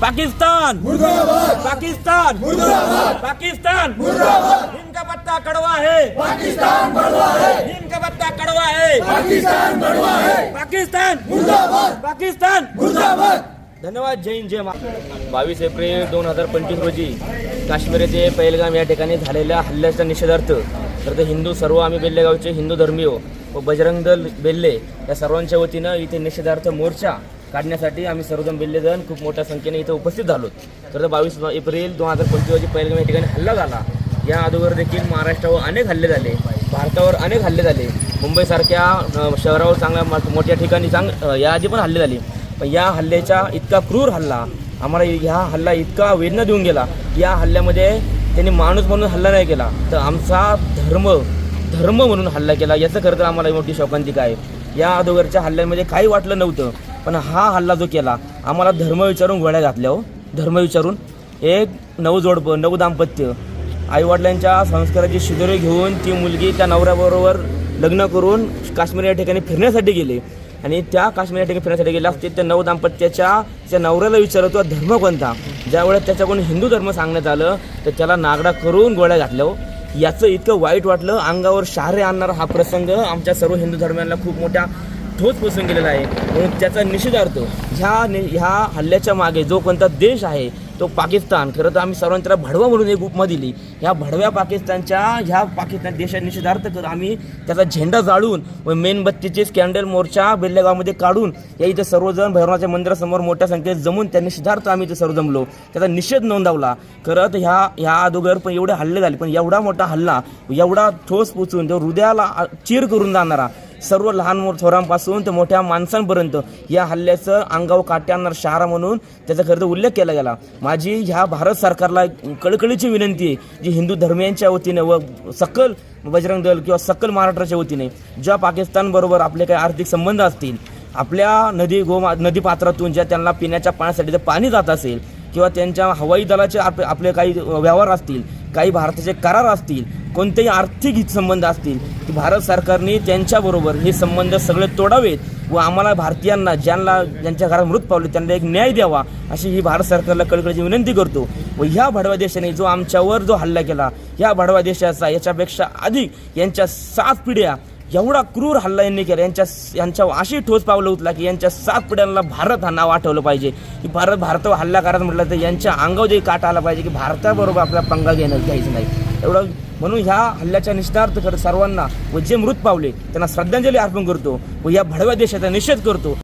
पाकिस्तान! मुर्दाबाद! पाकिस्तान! मुर्दाबाद! पाकिस्तान! मुर्दाबाद! इनका पत्ता कड़वा है। पाकिस्तान बड़वा है। इनका पत्ता कड़वा है। पाकिस्तान है। पाकिस्तान! मुर्दाबाद! पाकिस्तान! मुर्दाबाद! धन्यवाद जय हिंद जय मा बावीस एप्रिल दोन हजार पंचवीस रोजी काश्मीर येथे पहिलगाम या ठिकाणी झालेल्या हल्ल्याच्या निषेधार्थ तर ते हिंदू सर्व आम्ही बेल्लेगावचे हिंदू धर्मीय व बजरंग दल बेल्ले या सर्वांच्या वतीनं इथे निषेधार्थ मोर्चा काढण्यासाठी आम्ही सर्वजण बेल्लेजण खूप मोठ्या संख्येने इथं उपस्थित झालो तर बावीस एप्रिल दोन हजार पंचवीस रोजी पहिल्या या ठिकाणी हल्ला झाला. या अगोदर देखील महाराष्ट्रावर अनेक हल्ले झाले. भारतावर अनेक हल्ले झाले. मुंबईसारख्या शहरावर चांगल्या मोठ्या ठिकाणी चांग या आधी पण हल्ले झाले. पण या हल्ल्याचा इतका क्रूर हल्ला आम्हाला ह्या हल्ला इतका वेदना देऊन गेला. या हल्ल्यामध्ये त्यांनी माणूस म्हणून हल्ला नाही केला तर आमचा धर्म धर्म म्हणून हल्ला केला. याचं खरं तर आम्हाला मोठी शोकांतिका आहे. या अगोदरच्या हल्ल्यामध्ये काही वाटलं नव्हतं. पण हा हल्ला जो केला आम्हाला धर्म विचारून गोळ्या घातल्या हो. धर्म विचारून. एक नवजोडपं नव दाम्पत्य. आईवडिलांच्या संस्काराची शिदोरे घेऊन ती मुलगी त्या नवऱ्याबरोबर लग्न करून काश्मीर या ठिकाणी फिरण्यासाठी गेले. आणि त्या काश्मीर या ठिकाणी फिरण्यासाठी गेल्या असते त्या नव दाम्पत्याच्या त्या नवऱ्याला विचारतो धर्म कोणता? ज्यावेळेस त्याच्याकडून हिंदू धर्म सांगण्यात आलं तर त्याला नागडा करून गोळ्या घातल्या हो. याचं इतकं वाईट वाटलं अंगावर शहारे आणणारा हा प्रसंग आमच्या सर्व हिंदू धर्मियांना खूप मोठ्या ठोच प्रसंग गेलेला आहे. म्हणून त्याचा निषेधार्थ ह्या नि ह्या हल्ल्याच्या मागे जो कोणता देश आहे तो पाकिस्तान. खरं तर आम्ही सर्वांनी त्याला भडवा म्हणून एक उपमा दिली. ह्या भडव्या पाकिस्तानच्या ह्या पाकिस्तान देशात निषेधार्थ कर आम्ही त्याचा झेंडा जाळून व मेणबत्तीचे स्कॅन्डल मोर्चा बेल्लेगावमध्ये काढून या इथं सर्वजण भैरवनाच्या मंदिरासमोर मोठ्या संख्येत जमून त्या निषेधार्थ आम्ही इथे सर्व जमलो. त्याचा निषेध नोंदवला. खरं तर ह्या ह्या अगोदर पण एवढे हल्ले झाले. पण एवढा मोठा हल्ला एवढा ठोस पोचून तो हृदयाला चीर करून जाणारा सर्व लहान मोठ थोरांपासून ते मोठ्या माणसांपर्यंत या हल्ल्याचं अंगाव काटे आणणार शहारा म्हणून त्याचा खरं तर उल्लेख केला गेला. माझी ह्या भारत सरकारला कळकळीची विनंती आहे जी हिंदू धर्मियांच्या वतीने व सकल बजरंग दल किंवा सकल महाराष्ट्राच्या वतीने ज्या पाकिस्तानबरोबर आपले काही आर्थिक संबंध असतील आपल्या नदी गोमा नदीपात्रातून ज्या त्यांना पिण्याच्या पाण्यासाठी जर पाणी जात असेल किंवा त्यांच्या हवाई दलाचे आप आपले काही व्यवहार असतील काही भारताचे करार असतील कोणतेही आर्थिक हितसंबंध असतील की भारत सरकारने त्यांच्याबरोबर हे संबंध सगळे तोडावेत व आम्हाला भारतीयांना ज्यांना ज्यांच्या घरात मृत पावले त्यांना एक न्याय द्यावा अशी ही भारत सरकारला कळकळीची विनंती करतो. व ह्या भडवा देशाने जो आमच्यावर जो हल्ला केला ह्या भडवा देशाचा याच्यापेक्षा अधिक यांच्या सात पिढ्या एवढा क्रूर हल्ला यांनी केला. यांच्या यांच्या अशी ठोस पावलं उचला की यांच्या सात पिढ्यांना भारत हा नाव आठवलं पाहिजे. की भारत भारतावर हल्ला करायचं म्हटलं तर यांच्या अंगावर जे काटा आला पाहिजे की भारताबरोबर आपला पंगा घेणं घ्यायचं नाही. एवढं म्हणून ह्या हल्ल्याच्या निष्ठार्थ करत सर्वांना व जे मृत पावले त्यांना श्रद्धांजली अर्पण करतो व या भडव्या देशाचा निषेध करतो.